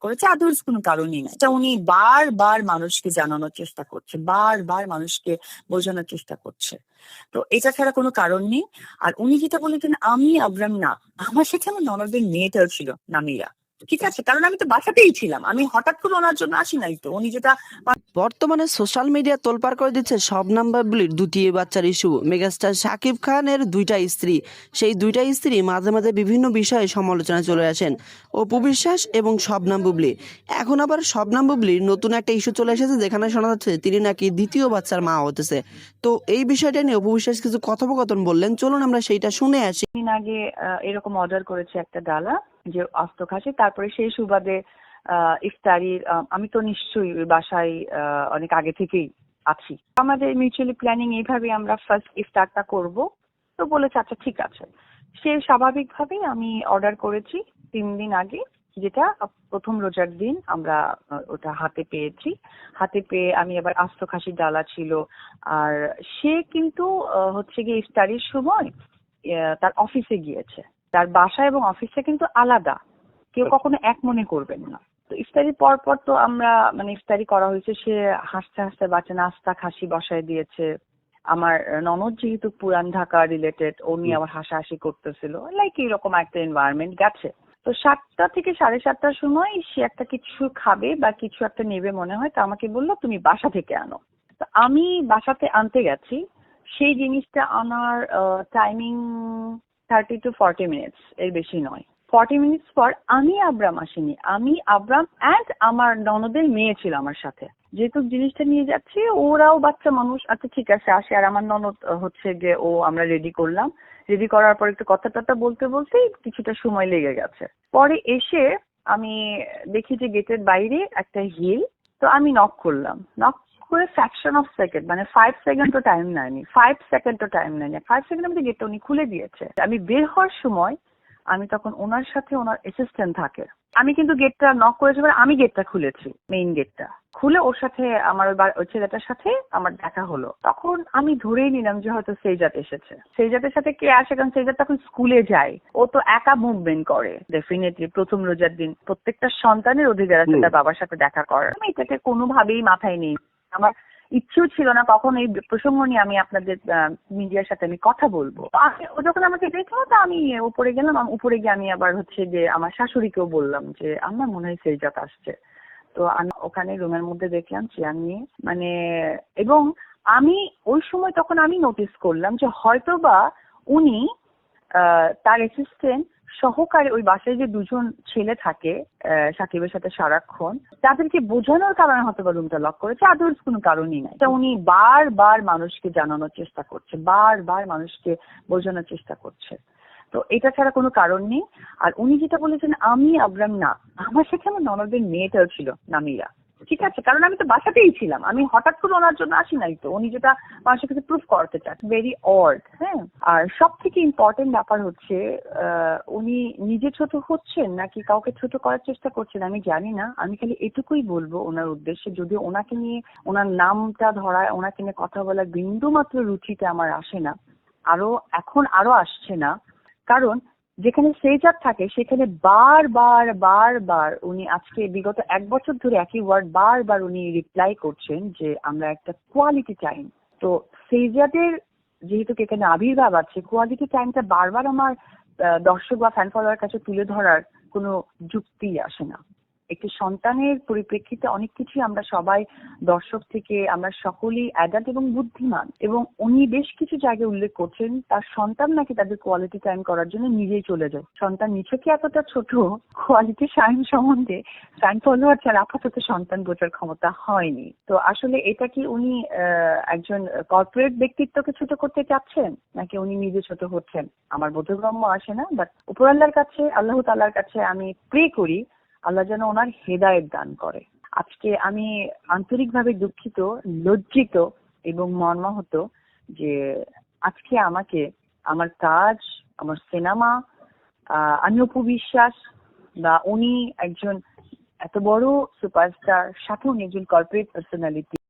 করেছে আদার্স কোনো কারণই নাই। এটা উনি বারবার মানুষকে জানানোর চেষ্টা করছে বারবার মানুষকে বোঝানোর চেষ্টা করছে। তো এটা ছাড়া কোনো কারণ নেই। আর উনি যেটা বলেছেন, আমি আব্রাম না। আমার সাথে আমার ননদের মেয়েটাও ছিল নামিরা ঠিক আছে কারণ আমি তো বাসাতেই ছিলাম। আমি হঠাৎ করে ওনার জন্য আসি নাই তো। উনি যেটা বর্তমানে সোশ্যাল মিডিয়া তোলপাড় করে দিচ্ছে সব নাম্বারগুলির দ্বিতীয় বাচ্চার ইস্যু। মেগাস্টার শাকিব খানের দুইটা স্ত্রী। সেই দুইটা স্ত্রী মাঝে মাঝে বিভিন্ন বিষয়ে সমালোচনায় চলে আসেন। অপু বিশ্বাস এবং শবনাম বুবলি। এখন আবার শবনাম বুবলির নতুন একটা ইস্যু চলে এসেছে যেখানে শোনা যাচ্ছে তিনি নাকি দ্বিতীয় বাচ্চার মা হতেছে। তো এই বিষয়টা নিয়ে অপু বিশ্বাস কিছু কথোপকথন বললেন। চলুন আমরা সেইটা শুনে আসি। দিন আগে এরকম অর্ডার করেছে একটা ডালা যে আস্ত খাসি, তারপরে সেই সুবাদে ইফতারির আমি তো নিশ্চয়ই বাসায় অনেক আগে থেকেই আছি। আমাদের মিউচুয়ালি প্ল্যানিং এইভাবে আমরা ফার্স্ট ইফতারটা করব। তো বলেছে আচ্ছা ঠিক আছে। সে স্বাভাবিকভাবেই আমি অর্ডার করেছি তিন দিন আগে, যেটা প্রথম রোজার দিন আমরা ওটা হাতে পেয়েছি। হাতে পেয়ে আমি আবার আস্ত খাসির ডালা ছিল। আর সে কিন্তু হচ্ছে গিয়ে ইফতারির সময় তার অফিসে গিয়েছে। তার বাসা এবং অফিসে কিন্তু আলাদা। কেউ কখনো এক মনে করবেন না। তো ইফতারির পর পর তো আমরা মানে ইফতারি করা হয়েছে সে হাসতে হাসতে বাচ্চা নাস্তা খাসি বসায় দিয়েছে। আমার ননদ যেহেতু পুরান ঢাকা রিলেটেড ও নিয়ে আবার হাসাহাসি করতেছিল। লাইক এরকম একটা এনভায়রনমেন্ট গেছে। তো সাতটা থেকে সাড়ে সাতটার সময় সে একটা কিছু খাবে বা কিছু একটা নেবে মনে হয় তো আমাকে বলল তুমি বাসা থেকে আনো। তো আমি বাসাতে আনতে গেছি। সেই জিনিসটা আনার timing thirty two forty minutes এর বেশি নয়। ফর্টি মিনিটস পর আমি আব্রাম আসিনি। আমি আব্রাম অ্যান্ড আমার ননদের মেয়ে ছিল আমার সাথে। যেহেতু জিনিসটা নিয়ে যাচ্ছি, ওরাও বাচ্চা মানুষ আচ্ছা ঠিক আছে, আসে। আর আমার ননদ হচ্ছে যে ও আমরা রেডি করলাম। রেডি করার পর একটু কথা টথা বলতে বলতেই কিছুটা সময় লেগে গেছে। পরে এসে আমি দেখি যে গেটের বাইরে একটা হিল তো আমি নক করলাম। নক করে ফ্র্যাকশন অফ সেকেন্ড মানে ফাইভ সেকেন্ডও টাইম নেয়নি ফাইভ সেকেন্ডও টাইম নেয়নি ফাইভ সেকেন্ড মধ্যে গেটটা উনি খুলে দিয়েছে। আমি বের হওয়ার সময় আমি তখন ওনার সাথে ওনার অ্যাসিস্ট্যান্ট থাকে। আমি কিন্তু গেটটা নক করেছি এবার আমি গেটটা খুলেছি মেইন গেটটা খুলে ওর সাথে আমার ওই ছেলেটার সাথে আমার দেখা হলো। তখন আমি ধরেই নিলাম যে হয়তো সেইজাত এসেছে। সেইজাতের সাথে কে আসে? কারণ সেইজাত তখন স্কুলে যায়। ও তো একা মুভমেন্ট করে। ডেফিনেটলি প্রথম রোজার দিন প্রত্যেকটা সন্তানের অধিকার আছে তার বাবার সাথে দেখা করার। আমি এটাকে কোনোভাবেই মাথায় নেই আমার ইচ্ছেও ছিল না কখন এই প্রসঙ্গ নিয়ে আমি আপনাদের মিডিয়ার সাথে আমি কথা বলব। ও যখন আমাকে দেখল, তো আমি উপরে গেলাম উপরে গিয়ে আমি আবার হচ্ছে যে আমার শাশুড়িকেও বললাম যে, আমার মনে হয় সেইজাত আসছে। তো আমি ওখানে রুমের মধ্যে দেখলাম, চেয়ার নিয়ে মানে এবং আমি ওই সময় তখন আমি নোটিস করলাম যে হয়তো বা উনি তার অ্যাসিস্ট্যান্ট সহকারে ওই বাসায় যে দুজন ছেলে থাকে সাকিবের সাথে সারাক্ষণ, তাদেরকে বোঝানোর কারণে হয়তো বা রুমটা লক করেছে। আদার্স কোনো কারণই নাই। এটা উনি বারবার মানুষকে জানানোর চেষ্টা করছে, বারবার মানুষকে বোঝানোর চেষ্টা করছে। তো এটা ছাড়া কোনো কারণ নেই। আর উনি যেটা বলেছেন, আমি আবরাম না। আমার আমার ননদের মেয়েটাও ছিল, নামিরা। ঠিক আছে, কারণ আমি তো বাসাতেই ছিলাম। আমি হঠাৎ করে ওনার জন্য আসি নাই তো। উনি যেটা মানুষের কাছে প্রুফ করতে চান। ভেরি অর্ড হ্যাঁ? আর সব থেকে ইম্পর্টেন্ট ব্যাপার হচ্ছে উনি নিজে ছোট হচ্ছেন নাকি কাউকে ছোট করার চেষ্টা করছেন আমি জানি না। আমি খালি এটুকুই বলব ওনার উদ্দেশ্যে যদি ওনাকে নিয়ে, ওনার নামটা ধরায়, ওনাকে নিয়ে কথা বলার বিন্দু মাত্র রুচিতে আমার আসে না। আরও, এখন আরও আসছে না। কারণ যেখানে সেজার থাকে, সেখানে বার বার বার বার উনি আজকে বিগত এক বছর ধরে একই ওয়ার্ড বারবার উনি রিপ্লাই করছেন যে আমরা একটা কোয়ালিটি টাইম তো সেজাদের যেহেতু এখানে আবির্ভাব আছে কোয়ালিটি টাইমটা বারবার আমার দর্শক বা ফ্যান ফলোয়ার কাছে তুলে ধরার কোনো যুক্তি আসে না। একটি সন্তানের পরিপ্রেক্ষিতে অনেক কিছুই আমরা সবাই দর্শক থেকে আমরা সকলেই অ্যাডাল্ট এবং বুদ্ধিমান এবং উনি বেশ কিছু জায়গায় উল্লেখ করছেন, তার সন্তান নাকি তাদের কোয়ালিটি টাইম করার জন্য নিজেই চলে যায়। সন্তান নিছকে এতটা ছোট? কোয়ালিটি টাইম সম্বন্ধে ফ্যান ফলোয়ার ছাড়া আপাতত সন্তান বোঝার ক্ষমতা হয়নি। তো আসলে এটা কি উনি একজন কর্পোরেট ব্যক্তিত্বকে ছোট করতে চাচ্ছেন? নাকি উনি নিজে ছোট হচ্ছেন? আমার বোধগম্য আসে না বাট উপরাল্লার কাছে, আল্লাহ তাল্লার কাছে আমি প্রে করি আল্লাহ যেন ওনার হেদায়ত দান করে। আজকে আমি আন্তরিকভাবে দুঃখিত, লজ্জিত এবং মর্মাহত যে আজকে আমাকে আমার কাজ, আমার সিনেমা আমি অপু বিশ্বাস বা উনি একজন এত বড় সুপারস্টার, সাথে উনি একজন কর্পোরেট পার্সোনালিটি